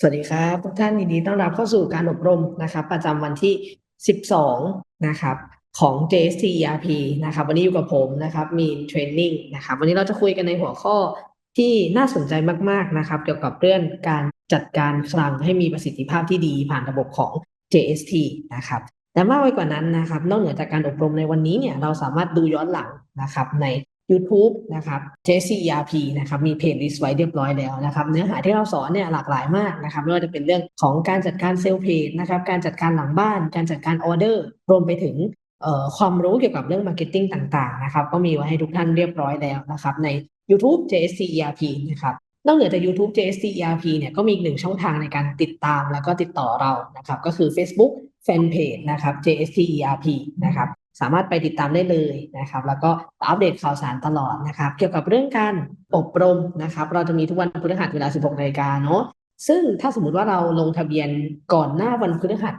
สวัสดีครับทุกท่านยินดีต้อนรับเข้าสู่การอบรมนะครับ ประจำวันที่ 12 นะครับ ของ JST ERP นะครับ วันนี้อยู่กับผมนะครับมีเทรนนิ่งนะครับ วันนี้เราจะคุยกันในหัวข้อที่น่าสนใจมากๆนะครับ เกี่ยวกับเรื่องการจัดการคลังให้มีประสิทธิภาพที่ดีผ่านระบบของ JST นะครับแต่มากไปกว่านั้นนะครับ นอกเหนือจากการอบรมในวันนี้เนี่ยเราสามารถดูย้อนหลังนะครับ ใน YouTube นะครับ JCERP นะครับมีเพจลิสต์ไว้เรียบร้อยแล้วนะครับเนื้อหาที่เราสอนเนี่ยหลากหลายมากนะครับไม่ว่าจะเป็นเรื่องของการจัดการเซลล์เพจนะครับการจัดการหลังบ้าน การจัดการออเดอร์ รวมไปถึงความรู้เกี่ยวกับเรื่องมาร์เก็ตติ้งต่างๆนะครับก็มีไว้ให้ทุกท่านเรียบร้อยแล้วนะครับใน YouTube JSCERP นะครับนอกเหนือจาก YouTube JSCERP เนี่ยก็มีอีกหนึ่งช่องทางในการติดตามแล้วก็ติดต่อเรานะครับก็คือ Facebook Fanpage นะครับ JSCERP นะครับ สามารถไปติดตามได้เลยนะครับ แล้วก็อัปเดตข่าวสารตลอดนะครับ เกี่ยวกับเรื่องการอบรมนะครับ เราจะมีทุกวันพฤหัสเวลา 16นาฬิกาเนาะซึ่งถ้าสมมุติว่าเราลงทะเบียนก่อนหน้าวันพฤหัส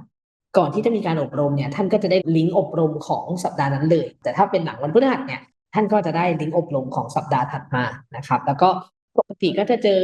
ก่อนที่จะมีการอบรมเนี่ยท่านก็จะได้ลิงก์อบรมของสัปดาห์นั้นเลย แต่ถ้าเป็นหลังวันพฤหัสเนี่ยท่านก็จะได้ลิงก์อบรมของสัปดาห์ถัดมานะครับ แล้วก็ปกติก็จะเจอ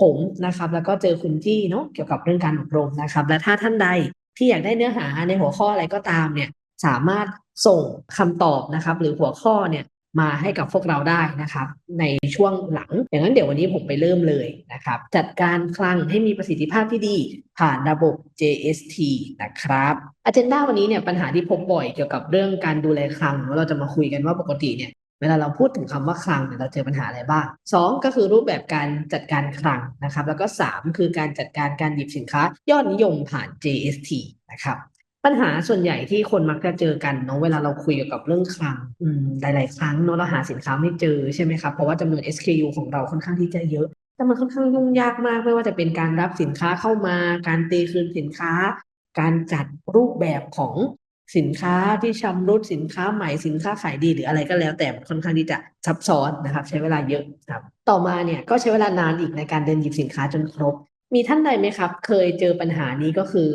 ผมนะครับ แล้วก็เจอคุณจี้เนาะเกี่ยวกับเรื่องการอบรมนะครับ และถ้าท่านใดที่อยากได้เนื้อหาในหัวข้ออะไรก็ตามเนี่ยสามารถ ส่งคำตอบนะครับ หรือหัวข้อเนี่ยมาให้กับพวกเราได้นะครับ ในช่วงหลัง อย่างนั้นเดี๋ยววันนี้ผมไปเริ่มเลยนะครับ จัดการคลังให้มีประสิทธิภาพที่ดี ผ่านระบบ JST นะครับอ g e n d a วันนี้เนี่ยปัญหาที่พบบ่อยเกี่ยวกับเรื่องการดูแลคลังเราจะมาคุยกันว่าปกติเนี่ยเวลาเราพูดถึงคำว่าคลังเนี่ยเราเจอปัญหาอะไรบ้าง 2 ก็คือรูปแบบการจัดการคลังนะครับ แล้วก็ 3 คือการจัดการการหยิบสินค้ายอดนิยมผ่าน JST นะครับ ปัญหาส่วนใหญ่ที่คนมักจะเจอกันเนาะเวลาเราคุยเกี่ยวกับเรื่องคลังอืมหลาย ๆ ครั้งเนาะเราหาสินค้าไม่เจอใช่ไหมครับเพราะว่าจำนวน SKU ของเราค่อนข้างที่จะเยอะ แต่มันค่อนข้างยุ่งยากมากไม่ว่าจะเป็นการรับสินค้าเข้ามา การตีคืนสินค้า การจัดรูปแบบของสินค้าที่ชำรุดสินค้าใหม่สินค้าขายดีหรืออะไรก็แล้วแต่ค่อนข้างที่จะซับซ้อนนะครับ ใช้เวลาเยอะครับ ต่อมาเนี่ยก็ใช้เวลานานอีกในการเดินหยิบสินค้าจนครบ มีท่านใดไหมครับ เคยเจอปัญหานี้ก็คือ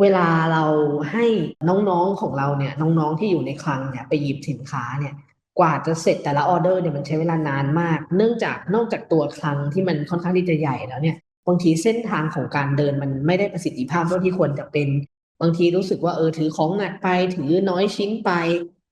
เวลาเราให้น้องๆของเราเนี่ยน้องๆที่อยู่ในคลังเนี่ยไปหยิบสินค้าเนี่ยกว่าจะเสร็จแต่ละออเดอร์เนี่ยมันใช้เวลานานมาก เนื่องจากนอกจากตัวคลังที่มันค่อนข้างที่จะใหญ่แล้วเนี่ยบางทีเส้นทางของการเดินมันไม่ได้ประสิทธิภาพเท่าที่ควรจะเป็น บางทีรู้สึกว่าเออถือของหนักไปถือน้อยชิ้นไป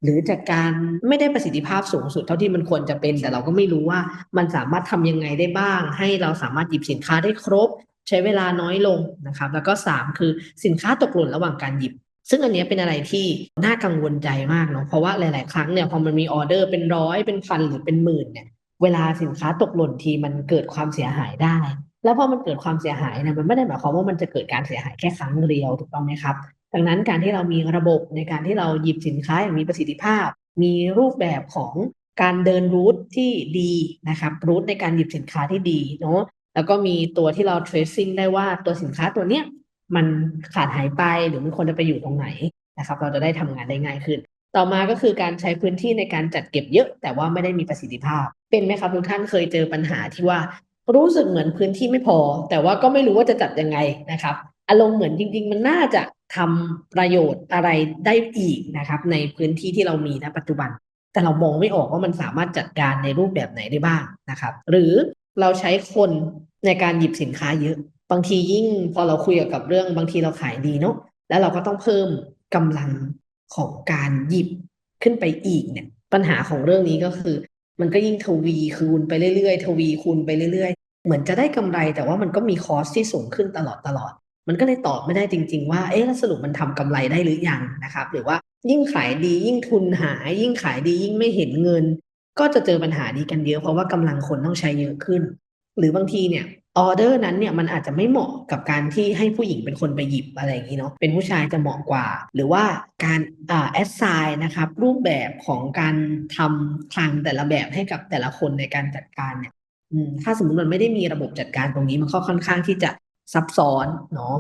หรือจากการไม่ได้ประสิทธิภาพสูงสุดเท่าที่มันควรจะเป็น แต่เราก็ไม่รู้ว่ามันสามารถทำยังไงได้บ้าง ให้เราสามารถหยิบสินค้าได้ครบ ใช้เวลาน้อยลงนะครับ แล้วก็ 3 คือสินค้าตกหล่นระหว่างการหยิบ ซึ่งอันนี้เป็นอะไรที่น่ากังวลใจมากเนาะเพราะว่าหลาย ๆ ครั้งเนี่ยพอมันมีออเดอร์เป็นร้อยเป็นพันหรือเป็นหมื่นเนี่ยเวลาสินค้าตกหล่นทีมันเกิดความเสียหายได้ แล้วพอมันเกิดความเสียหายเนี่ยมันไม่ได้หมายความว่ามันจะเกิดการเสียหายแค่ครั้งเดียวถูกต้องไหมครับดังนั้นการที่เรามีระบบในการที่เราหยิบสินค้าอย่างมีประสิทธิภาพ มีรูปแบบของการเดินรูทที่ดีนะครับรูทในการหยิบสินค้าที่ดีเนาะ แล้วก็มีตัวที่เรา tracing ได้ว่าตัวสินค้าตัวเนี้ยมันขาดหายไปหรือมันควรจะไปอยู่ตรงไหนนะครับ เราจะได้ทำงานได้ง่ายขึ้น ต่อมาก็คือการใช้พื้นที่ในการจัดเก็บเยอะ แต่ว่าไม่ได้มีประสิทธิภาพ เป็นไหมครับทุกท่านเคยเจอปัญหาที่ว่ารู้สึกเหมือนพื้นที่ไม่พอ แต่ว่าก็ไม่รู้ว่าจะจัดยังไงนะครับอารมณ์เหมือนจริง ๆ มันน่าจะทำประโยชน์อะไรได้อีกนะครับ ในพื้นที่ที่เรามีณปัจจุบัน แต่เรามองไม่ออกว่ามันสามารถจัดการในรูปแบบไหนได้บ้างนะครับ หรือ เราใช้คนในการหยิบสินค้าเยอะ บางทียิ่งพอเราคุยกับเรื่องบางทีเราขายดีเนาะแล้วเราก็ต้องเพิ่มกำลังของการหยิบขึ้นไปอีกเนี่ย ปัญหาของเรื่องนี้ก็คือ มันก็ยิ่งทวีคูณไปเรื่อยๆ ทวีคูณไปเรื่อยๆ เหมือนจะได้กำไรแต่ว่ามันก็มีคอสที่สูงขึ้นตลอดตลอด มันก็เลยตอบไม่ได้จริง ๆ ว่าเอ๊ะสรุปมันทำกำไรได้หรือยังนะครับ หรือว่ายิ่งขายดียิ่งทุนหาย ยิ่งขายดียิ่งไม่เห็นเงิน ก็จะเจอปัญหานี้กันเยอะเพราะว่ากำลังคนต้องใช้เยอะขึ้น หรือบางทีเนี่ยออเดอร์นั้นเนี่ยมันอาจจะไม่เหมาะกับการที่ให้ผู้หญิงเป็นคนไปหยิบอะไรอย่างนี้เนาะเป็นผู้ชายจะเหมาะกว่า หรือว่าการอ่าแอดไซน์นะครับรูปแบบของการทำคลังแต่ละแบบให้กับแต่ละคนในการจัดการเนี่ยถ้าสมมติมันไม่ได้มีระบบจัดการตรงนี้มันก็ค่อนข้างที่จะซับซ้อนเนาะ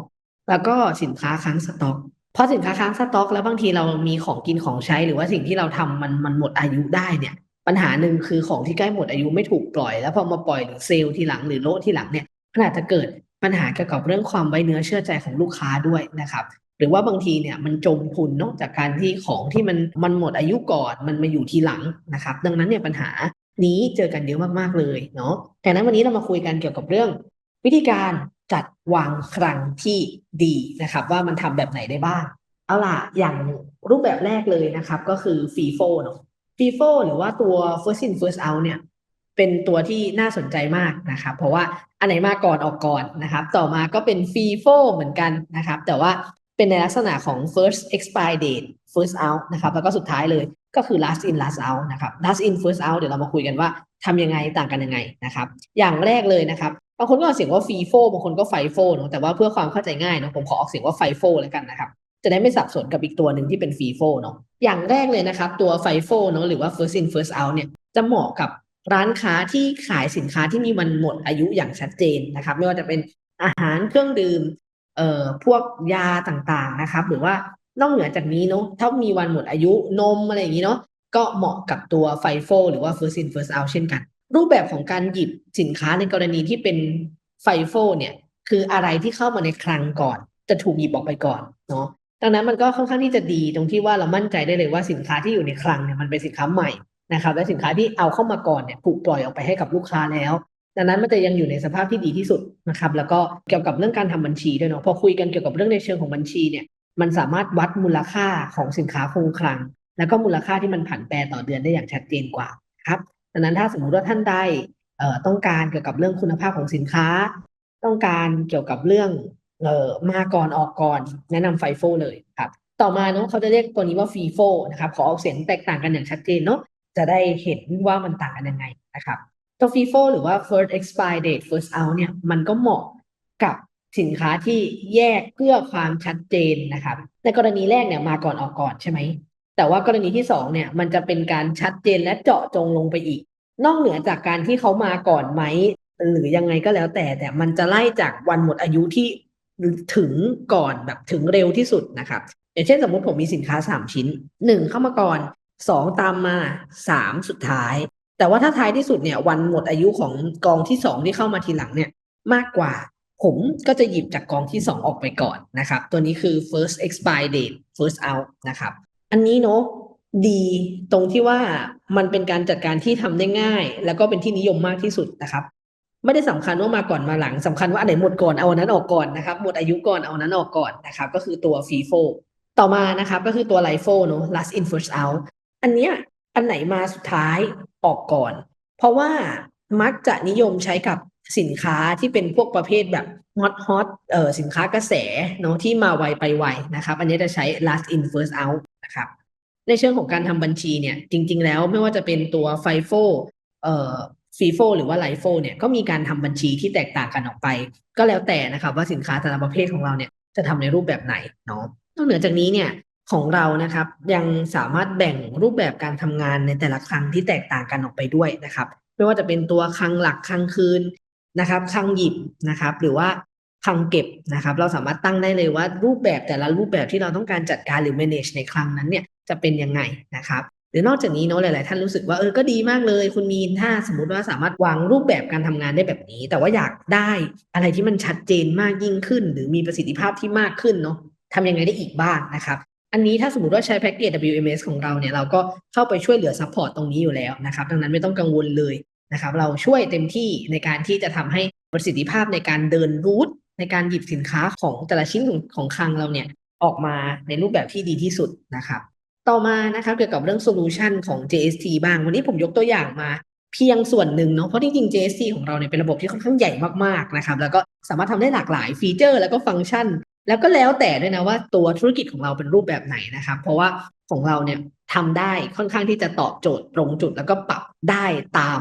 แล้วก็สินค้าค้างสต็อกเพราะสินค้าค้างสต็อก แล้วบางทีเรามีของกินของใช้หรือว่าสิ่งที่เราทำมันมันหมดอายุได้เนี่ย ปัญหาหนึ่งคือของที่ใกล้หมดอายุไม่ถูกปล่อย แล้วพอมาปล่อยหรือเซลล์ทีหลังหรือโลทีหลังเนี่ยมันอาจจะเกิดปัญหาเกี่ยวกับเรื่องความไว้เนื้อเชื่อใจของลูกค้าด้วยนะครับ หรือว่าบางทีเนี่ยมันจมทุนนอกจากการที่ของที่มันมันหมดอายุก่อนมันมาอยู่ทีหลังนะครับ ดังนั้นเนี่ยปัญหานี้เจอกันเยอะมากๆเลยเนาะแต่นั้นวันนี้เรามาคุยกันเกี่ยวกับเรื่อง วิธีการจัดวางคลังที่ดีนะครับ ว่ามันทำแบบไหนได้บ้างเอาล่ะอย่างรูปแบบแรกเลยนะครับ ก็คือ FIFO เนอะ FIFO หรือว่าตัว first in first out เนี่ย เป็นตัวที่น่าสนใจมากนะครับ เพราะว่าอันไหนมาก่อนออกก่อนนะครับ ต่อมาก็เป็น FIFO เหมือนกันนะครับ แต่ว่าเป็นในลักษณะของ first expire date first out นะครับ แล้วก็สุดท้ายเลยก็คือ last in last out นะครับ last in first out เดี๋ยวเรามาคุยกันว่าทำยังไงต่างกันยังไงนะครับ อย่างแรกเลยนะครับบางคนก็ออกเสียงว่า FIFO บางคนก็ FIFO เนอะแต่ว่าเพื่อความเข้าใจง่ายเนอะผมขอออกเสียงว่า FIFO แล้วกันนะครับ จะได้ไม่สับสนกับอีกตัวหนึ่งที่เป็น FIFO เนอะ อย่างแรกเลยนะครับ ตัว FIFO เนอะหรือว่า first in first out เนี่ยจะเหมาะกับร้านค้าที่ขายสินค้าที่มีวันหมดอายุอย่างชัดเจนนะครับ ไม่ว่าจะเป็นอาหารเครื่องดื่มเอ่อพวกยาต่างๆนะครับ หรือว่านอกเหนือจากนี้เนาะถ้ามีวันหมดอายุนมอะไรอย่างนี้เนาะก็เหมาะกับตัว FIFO หรือว่า first in first out เช่นกัน รูปแบบของการหยิบสินค้าในกรณีที่เป็น FIFO เนี่ยคืออะไรที่เข้ามาในคลังก่อน จะถูกหยิบออกไปก่อนเนาะ ดังนั้นมันก็ค่อนข้างที่จะดีตรงที่ว่าเรามั่นใจได้เลยว่าสินค้าที่อยู่ในคลังเนี่ยมันเป็นสินค้าใหม่นะครับและสินค้าที่เอาเข้ามาก่อนเนี่ยถูกปล่อยออกไปให้กับลูกค้าแล้ว ดังนั้นมันจะยังอยู่ในสภาพที่ดีที่สุดนะครับแล้วก็เกี่ยวกับเรื่องการทำบัญชีด้วยเนาะพอคุยกันเกี่ยวกับเรื่องในเชิงของบัญชีเนี่ยมันสามารถวัดมูลค่าของสินค้าคงคลัง แล้วก็มูลค่าที่มันผันแปรต่อเดือนได้อย่างชัดเจนกว่าครับดังนั้นถ้าสมมุติว่าท่านได้เอ่อต้องการเกี่ยวกับเรื่องคุณภาพของสินค้า ต้องการเกี่ยวกับเรื่อง เอ่อมาก่อนออกก่อน แนะนำไฟโฟเลยครับ ต่อมาเนาะเขาจะเรียกตัวนี้ว่าฟีโฟนะครับขอออกเสียงแตกต่างกันอย่างชัดเจนเนาะจะได้เห็นว่ามันต่างกันยังไงนะครับตัวฟีโฟหรือว่า first expire date first out เนี่ยมันก็เหมาะกับสินค้าที่แยกเพื่อความชัดเจนนะครับในกรณีแรกเนี่ยมาก่อนออกก่อนใช่ไหมแต่ว่ากรณีที่สองเนี่ยมันจะเป็นการชัดเจนและเจาะจงลงไปอีก นอกเหนือจากการที่เขามาก่อนไหมหรือยังไงก็แล้วแต่แต่มันจะไล่จากวันหมดอายุที่ ถึงก่อนแบบถึงเร็วที่สุดนะครับ อย่างเช่นสมมติผมมีสินค้าสามชิ้นหนึ่งเข้ามาก่อนสองตามมาสามสุดท้าย แต่ว่าถ้าท้ายที่สุดเนี่ยวันหมดอายุของกองที่สองที่เข้ามาทีหลังเนี่ยมากกว่าผมก็จะหยิบจากกองที่สองออกไปก่อนนะครับ ตัวนี้คือ first expire date first out นะครับ อันนี้เนาะดีตรงที่ว่ามันเป็นการจัดการที่ทำได้ง่าย แล้วก็เป็นที่นิยมมากที่สุดนะครับ ไม่ได้สำคัญว่ามาก่อนมาหลังสำคัญว่าอันไหนหมดก่อนเอาอันนั้นออกก่อนนะครับหมดอายุก่อนเอาอันนั้นออกก่อนนะครับก็คือตัว FIFO ต่อมานะครับก็คือตัว LIFO เนาะ last in first out อันเนี้ยอันไหนมาสุดท้ายออกก่อน เพราะว่ามักจะนิยมใช้กับสินค้าที่เป็นพวกประเภทแบบฮอตฮอตเอ่อสินค้ากระแสเนาะที่มาไวไปไวนะครับอันนี้จะใช้ last in first out นะครับในเชิงของการทำบัญชีเนี่ยจริง ๆ แล้วไม่ว่าจะเป็นตัว FIFO เอ่อ FIFO หรือว่า LIFO เนี่ยก็มีการทำบัญชีที่แตกต่างกันออกไป ก็แล้วแต่นะครับว่าสินค้าแต่ละประเภทของเราเนี่ยจะทำในรูปแบบไหนเนาะนอกเหนือจากนี้เนี่ยของเรานะครับยังสามารถแบ่งรูปแบบการทำงานในแต่ละครั้งที่แตกต่างกันออกไปด้วยนะครับไม่ว่าจะเป็นตัวคลังหลักคลังคืนนะครับคลังหยิบนะครับ หรือว่าคลังเก็บนะครับ เราสามารถตั้งได้เลยว่ารูปแบบแต่ละรูปแบบที่เราต้องการจัดการหรือ manage ในครั้งนั้นเนี่ยจะเป็นยังไงนะครับ หรือนอกจากนี้เนาะหลาย ๆ ท่านรู้สึกว่าเออก็ดีมากเลย คุณมีนถ้าสมมติว่าสามารถวางรูปแบบการทำงานได้แบบนี้ แต่ว่าอยากได้อะไรที่มันชัดเจนมากยิ่งขึ้น หรือมีประสิทธิภาพที่มากขึ้นเนาะทำยังไงได้อีกบ้างนะครับอันนี้ถ้าสมมติว่าใช้แพ็กเกจ WMS ของเราเนี่ยเราก็เข้าไปช่วยเหลือซัพพอร์ตตรงนี้อยู่แล้วนะครับดังนั้นไม่ต้องกังวลเลยนะครับเราช่วยเต็มที่ในการที่จะทำให้ประสิทธิภาพในการเดินรูทในการหยิบสินค้าของแต่ละชิ้นของของคลังเราเนี่ยออกมาในรูปแบบที่ดีที่สุดนะครับ ต่อมานะครับเกี่ยวกับเรื่องโซลูชันของ JST บ้าง วันนี้ผมยกตัวอย่างมาเพียงส่วนหนึ่งเนาะเพราะจริงๆ JST ของเราเนี่ยเป็นระบบที่ค่อนข้างใหญ่มากๆนะครับแล้วก็สามารถทำได้หลากหลายฟีเจอร์แล้วก็ฟังก์ชัน แล้วก็แล้วแต่ด้วยนะว่าตัวธุรกิจของเราเป็นรูปแบบไหนนะครับเพราะว่าของเราเนี่ยทำได้ค่อนข้างที่จะตอบโจทย์ตรงจุด แล้วก็ปรับได้ตาม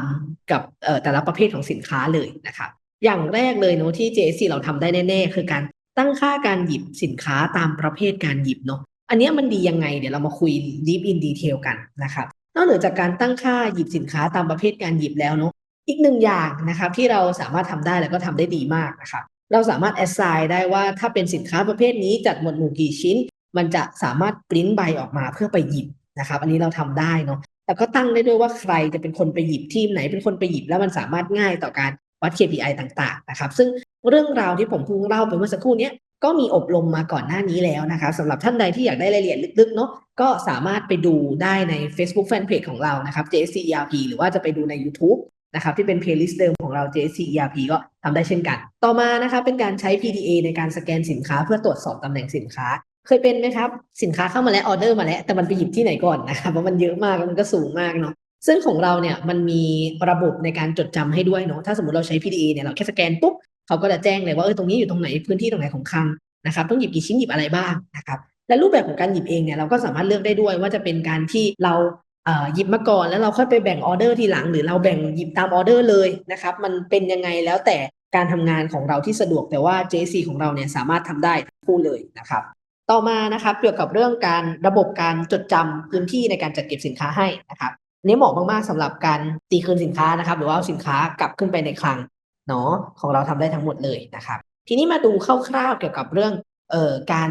กับแต่ละประเภทของสินค้าเลยนะครับอย่างแรกเลยเนาะที่ JSC เราทำได้แน่ ๆ คือการตั้งค่าการหยิบสินค้าตามประเภทการหยิบเนาะ อันนี้มันดียังไง เดี๋ยวเรามาคุย deep in detail กันนะครับนอกเหนือจากการตั้งค่าหยิบสินค้าตามประเภทการหยิบแล้วเนาะอีกหนึ่งอย่างนะครับที่เราสามารถทำได้แล้วก็ทำได้ดีมากนะครับเราสามารถ assign ได้ว่าถ้าเป็นสินค้าประเภทนี้จัดหมวดหมู่กี่ชิ้น มันจะสามารถปริ้นใบออกมาเพื่อไปหยิบนะครับ อันนี้เราทำได้เนาะแต่ก็ตั้งได้ด้วยว่าใครจะเป็นคนไปหยิบทีมไหนเป็นคนไปหยิบแล้วมันสามารถง่ายต่อการวัด KPI ต่างๆนะครับ ซึ่งเรื่องราวที่ผมเพิ่งเล่าไปเมื่อสักครู่เนี้ย ก็มีอบรมมาก่อนหน้านี้แล้วนะครับสำหรับท่านใดที่อยากได้รายละเอียดลึกๆเนาะก็สามารถไปดูได้ใน Facebook Fanpage ของเรานะครับ JSC ERP หรือว่าจะไปดูใน YouTube นะครับที่เป็น playlist เดิมของเรา JSC ERP ก็ทำได้เช่นกัน ต่อมานะครับเป็นการใช้ PDA ในการสแกนสินค้าเพื่อตรวจสอบตำแหน่งสินค้า เคยเป็นไหมครับ สินค้าเข้ามาแล้วออเดอร์มาแล้ว แต่มันไปหยิบที่ไหนก่อนนะครับเพราะมันเยอะมากมันก็สูงมากเนาะซึ่งของเราเนี่ยมันมีระบบในการจดจำให้ด้วยเนาะถ้าสมมติเราใช้ PDA เนี่ยเราแค่สแกนปุ๊บ เขาก็จะแจ้งเลยว่าเออตรงนี้อยู่ตรงไหนพื้นที่ตรงไหนของคลังนะครับต้องหยิบกี่ชิ้นหยิบอะไรบ้างนะครับและรูปแบบของการหยิบเองเนี่ยเราก็สามารถเลือกได้ด้วยว่าจะเป็นการที่เราหยิบมาก่อนแล้วเราค่อยไปแบ่งออเดอร์ทีหลัง หรือเราแบ่งหยิบตามออเดอร์เลยนะครับมันเป็นยังไงแล้วแต่การทำงานของเราที่สะดวกแต่ว่า JC ของเราเนี่ยสามารถทำได้คู่เลยนะครับ ต่อมานะครับเกี่ยวกับเรื่องการระบบการจดจำพื้นที่ในการจัดเก็บสินค้าให้นะครับนี้เหมาะมากๆสำหรับการตีคืนสินค้านะครับ หรือว่าเอาสินค้ากลับขึ้นไปในคลัง เนาะของเราทำได้ทั้งหมดเลยนะครับ ทีนี้มาดูคร่าวๆเกี่ยวกับเรื่องเอ่อการ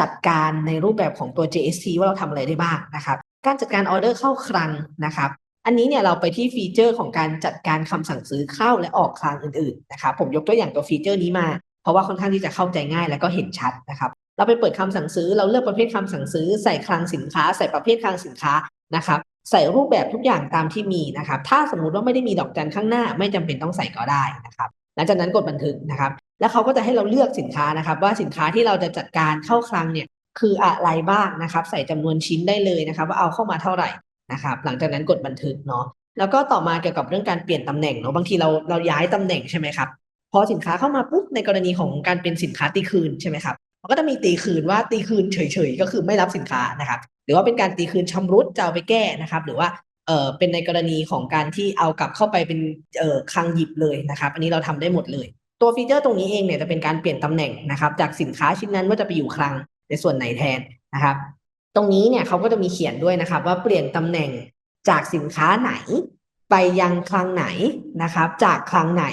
จัดการในรูปแบบของตัว JSC ว่าเราทำอะไรได้บ้างนะครับการจัดการออเดอร์เข้าคลังนะครับ อันนี้เนี่ยเราไปที่ฟีเจอร์ของการจัดการคำสั่งซื้อเข้าและออกคลังอื่นๆนะครับผมยกตัวอย่างตัวฟีเจอร์นี้มา เพราะว่าค่อนข้างที่จะเข้าใจง่ายและก็เห็นชัดนะครับเราไปเปิดคำสั่งซื้อ เราเลือกประเภทคำสั่งซื้อ ใส่คลังสินค้า ใส่ประเภทคลังสินค้านะครับ ใส่รูปแบบทุกอย่างตามที่มีนะครับ ถ้าสมมุติว่าไม่ได้มีดอกจันข้างหน้า ไม่จำเป็นต้องใส่ก็ได้นะครับ หลังจากนั้นกดบันทึกนะครับ แล้วเขาก็จะให้เราเลือกสินค้านะครับ ว่าสินค้าที่เราจะจัดการเข้าคลังเนี่ยคืออะไรบ้างนะครับ ใส่จำนวนชิ้นได้เลยนะครับ ว่าเอาเข้ามาเท่าไหร่นะครับ หลังจากนั้นกดบันทึกเนาะแล้วก็ต่อมาเกี่ยวกับเรื่องการเปลี่ยนตำแหน่งเนาะบางทีเราเราย้ายตำแหน่งใช่ไหมครับพอสินค้าเข้ามาปุ๊บในกรณีของการเป็นสินค้าตีคืนใช่ไหมครับมันก็จะมีตีคืนว่าตีคืนเฉยๆก็คือไม่รับสินค้านะครับ หรือว่าเป็นการตีคืนชำรุดจะเอาไปแก้นะครับ หรือว่าเออเป็นในกรณีของการที่เอากลับเข้าไปเป็นเออคลังหยิบเลยนะครับ อันนี้เราทำได้หมดเลย ตัวฟีเจอร์ตรงนี้เองเนี่ยจะเป็นการเปลี่ยนตำแหน่งนะครับ จากสินค้าชิ้นนั้นว่าจะไปอยู่คลังในส่วนไหนแทนนะครับ ตรงนี้เนี่ยเขาก็จะมีเขียนด้วยนะครับ ว่าเปลี่ยนตำแหน่งจากสินค้าไหน ไปยังคลังไหนนะครับ จากคลังไหน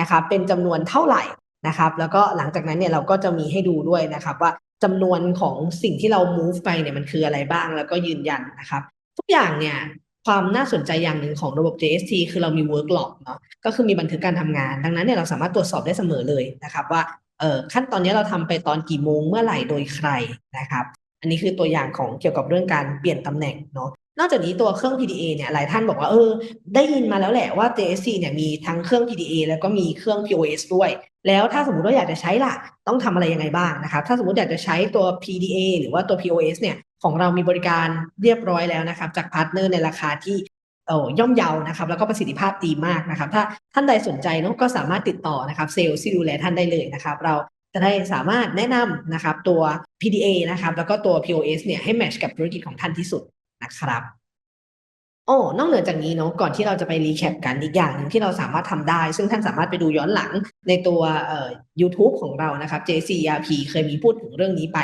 นะครับ เป็นจำนวนเท่าไหร่นะครับ แล้วก็หลังจากนั้นเนี่ยเราก็จะมีให้ดูด้วยนะครับว่า จำนวนของสิ่งที่เรา move ไปเนี่ยมันคืออะไรบ้างแล้วก็ยืนยันนะครับ ทุกอย่างเนี่ยความน่าสนใจอย่างหนึ่งของระบบ JST คือเรามี work log เนาะก็คือมีบันทึกการทำงาน ดังนั้นเนี่ยเราสามารถตรวจสอบได้เสมอเลยนะครับว่าเออขั้นตอนนี้เราทำไปตอนกี่โมงเมื่อไหร่โดยใครนะครับ อันนี้คือตัวอย่างของเกี่ยวกับเรื่องการเปลี่ยนตำแหน่งเนาะ นอกจากนี้ตัวเครื่อง PDA เนี่ยหลายท่านบอกว่าเออ ได้ยินมาแล้วแหละว่า JSC เนี่ยมีทั้งเครื่อง PDA แล้วก็มีเครื่อง POS ด้วย แล้วถ้าสมมติว่าอยากจะใช้ล่ะ ต้องทำอะไรยังไงบ้างนะครับ ถ้าสมมติอยากจะใช้ตัว PDA หรือว่าตัว POS เนี่ยของเรามีบริการเรียบร้อยแล้วนะครับ จากพาร์ทเนอร์ในราคาที่เอ่อย่อมเยานะครับ แล้วก็ประสิทธิภาพดีมากนะครับ ถ้าท่านใดสนใจเนาะก็สามารถติดต่อนะครับเซลล์ที่ดูแลท่านได้เลยนะครับ เราจะได้สามารถแนะนำนะครับตัว PDA นะครับแล้วก็ตัว POS เนี่ยให้แมทช์กับธุรกิจของท่านที่สุด นะครับ โอ้นอกเหนือจากนี้เนาะก่อนที่เราจะไปรีแคปกันอีกอย่างหนึ่งที่เราสามารถทำได้ ซึ่งท่านสามารถไปดูย้อนหลังในตัวเอ่อ YouTube ของเรานะครับ JCRP เคยมีพูดถึงเรื่องนี้ไป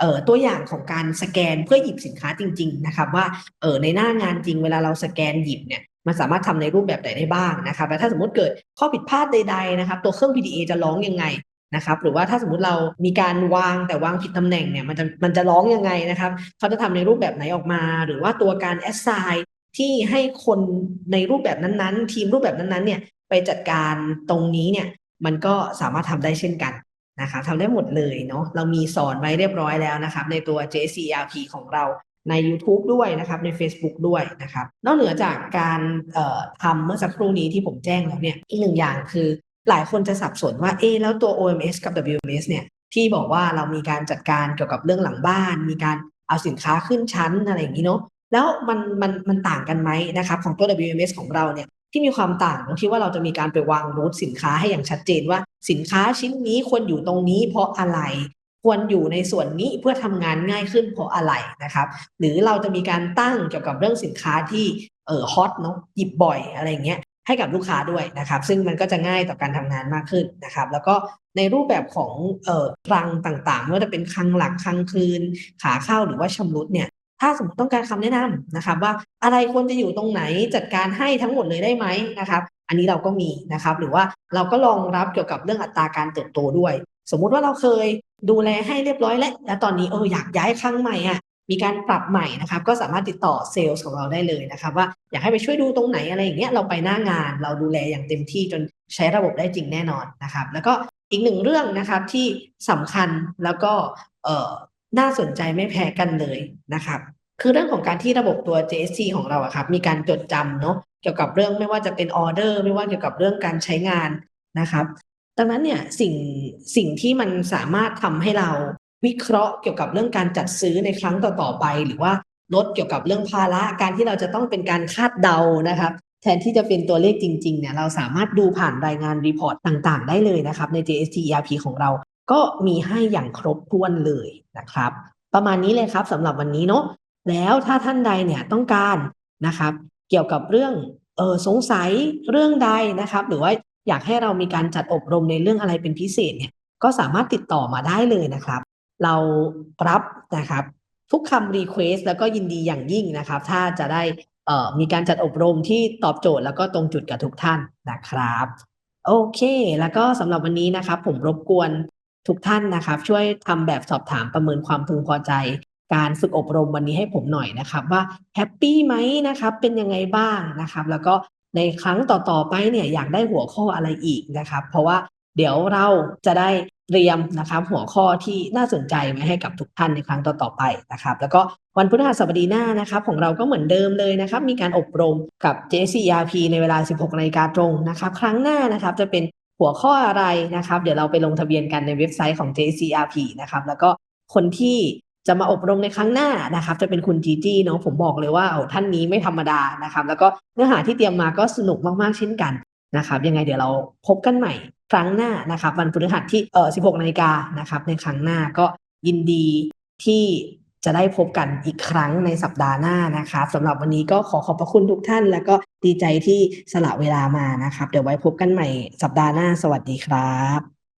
เอ่อตัวอย่างของการสแกนเพื่อหยิบสินค้าจริง ๆ นะครับว่าเออในหน้างานจริงเวลาเราสแกนหยิบเนี่ยมันสามารถทำในรูปแบบไหนได้บ้างนะครับแล้วถ้าสมมติเกิดข้อผิดพลาดใดๆนะครับ ตัวเครื่อง PDA จะร้องยังไง นะครับหรือว่าถ้าสมมติเรามีการวางแต่วางผิดตำแหน่งเนี่ยมันจะมันจะร้องยังไงนะครับเขาจะทำในรูปแบบไหนออกมา หรือว่าตัวการ assign ที่ให้คนในรูปแบบนั้นๆ ทีมรูปแบบนั้นๆเนี่ยไปจัดการตรงนี้เนี่ยมันก็สามารถทำได้เช่นกันนะครับทำได้หมดเลยเนาะเรามีสอนไว้เรียบร้อยแล้วนะครับ ในตัว JCRP ของเราใน YouTube ด้วยนะครับใน Facebook ด้วยนะครับ นอกเหนือจากการทำเมื่อสักครู่นี้ที่ผมแจ้งแล้วเนี่ยอีกหนึ่งอย่างคือ หลายคนจะสับสนว่าเอ๊แล้วตัว OMS กับ WMS เนี่ยที่บอกว่าเรามีการจัดการเกี่ยวกับเรื่องหลังบ้าน มีการเอาสินค้าขึ้นชั้นอะไรอย่างนี้เนาะแล้วมันมันมันต่างกันไหมนะครับของตัว WMS ของเราเนี่ยที่มีความต่างตรงที่ว่าเราจะมีการไปวางรูทสินค้าให้อย่างชัดเจนว่าสินค้าชิ้นนี้ควรอยู่ตรงนี้เพราะอะไรควรอยู่ในส่วนนี้เพื่อทำงานง่ายขึ้นเพราะอะไรนะครับ หรือเราจะมีการตั้งเกี่ยวกับเรื่องสินค้าที่เออฮอตเนาะหยิบบ่อยอะไรเงี้ย ให้กับลูกค้าด้วยนะครับ ซึ่งมันก็จะง่ายต่อการทำงานมากขึ้นนะครับ แล้วก็ในรูปแบบของเอ่อคลังต่างๆไม่ว่าจะเป็นคลังหลักคลังคืน ขาเข้าหรือว่าชำรุดเนี่ยถ้าสมมติต้องการคำแนะนำนะครับ ว่าอะไรควรจะอยู่ตรงไหนจัดการให้ทั้งหมดเลยได้ไหมนะครับ อันนี้เราก็มีนะครับ หรือว่าเราก็รองรับเกี่ยวกับเรื่องอัตราการเติบโตด้วย สมมุติว่าเราเคยดูแลให้เรียบร้อยแล้วแล้วตอนนี้เอออยากย้ายครั้งใหม่อะ มีการปรับใหม่นะครับก็สามารถติดต่อเซลล์ของเราได้เลยนะครับว่าอยากให้ไปช่วยดูตรงไหนอะไรอย่างเงี้ยเราไปหน้างานเราดูแลอย่างเต็มที่จนใช้ระบบได้จริงแน่นอนนะครับ แล้วก็อีกหนึ่งเรื่องนะครับที่สำคัญแล้วก็เอ่อน่าสนใจไม่แพ้กันเลยนะครับคือเรื่องของการที่ระบบตัว JSC ของเราอะครับมีการจดจำเนาะเกี่ยวกับเรื่องไม่ว่าจะเป็นออเดอร์ไม่ว่าเกี่ยวกับเรื่องการใช้งานนะครับ ดังนั้นเนี่ยสิ่งสิ่งที่มันสามารถทำให้เรา วิเคราะห์เกี่ยวกับเรื่องการจัดซื้อในครั้งต่อๆไป หรือว่าลดเกี่ยวกับเรื่องภาระการที่เราจะต้องเป็นการคาดเดานะครับ แทนที่จะเป็นตัวเลขจริงๆเนี่ยเราสามารถดูผ่านรายงานรีพอร์ตต่างๆ ได้เลยนะครับใน JST ERP ของเราก็มีให้อย่างครบถ้วนเลยนะครับ ประมาณนี้เลยครับสำหรับวันนี้เนาะแล้วถ้าท่านใดเนี่ยต้องการนะครับ เกี่ยวกับเรื่องเออสงสัยเรื่องใดนะครับ หรือว่าอยากให้เรามีการจัดอบรมในเรื่องอะไรเป็นพิเศษเนี่ยก็สามารถติดต่อมาได้เลยนะครับ เรารับนะครับ ทุกคำรีเควสแล้วก็ยินดีอย่างยิ่งนะครับ ถ้าจะได้เอ่อมีการจัดอบรมที่ตอบโจทย์แล้วก็ตรงจุดกับทุกท่านนะครับ โอเค แล้วก็สำหรับวันนี้นะครับ ผมรบกวนทุกท่านนะครับ ช่วยทำแบบสอบถามประเมินความพึงพอใจ การฝึกอบรมวันนี้ให้ผมหน่อยนะครับ ว่าแฮปปี้ไหมนะครับ เป็นยังไงบ้างนะครับ แล้วก็ในครั้งต่อๆไปเนี่ยอยากได้หัวข้ออะไรอีกนะครับ เพราะว่าเดี๋ยวเราจะได้ เตรียมนะครับหัวข้อที่น่าสนใจไว้ให้กับทุกท่านในครั้งต่อๆไปนะครับ แล้วก็วันพฤหัสบดีหน้านะครับ ของเราก็เหมือนเดิมเลยนะครับ มีการอบรมกับ JCRP ในเวลา 16นาฬิกาตรงนะครับ ครั้งหน้านะครับจะเป็นหัวข้ออะไรนะครับ เดี๋ยวเราไปลงทะเบียนกันในเว็บไซต์ของ JCRP นะครับ แล้วก็คนที่จะมาอบรมในครั้งหน้านะครับ จะเป็นคุณจีจี้เนาะผมบอกเลยว่าท่านนี้ไม่ธรรมดานะครับ แล้วก็เนื้อหาที่เตรียมมาก็สนุกมากๆเช่นกัน นะครับยังไงเดี๋ยวเราพบกันใหม่ครั้งหน้านะครับ วันพฤหัสที่เออ16นาฬิกานะครับ ในครั้งหน้าก็ยินดีที่จะได้พบกันอีกครั้งในสัปดาห์หน้านะครับสำหรับวันนี้ก็ขอขอบพระคุณทุกท่าน แล้วก็ดีใจที่สละเวลามานะครับ เดี๋ยวไว้พบกันใหม่สัปดาห์หน้า สวัสดีครับ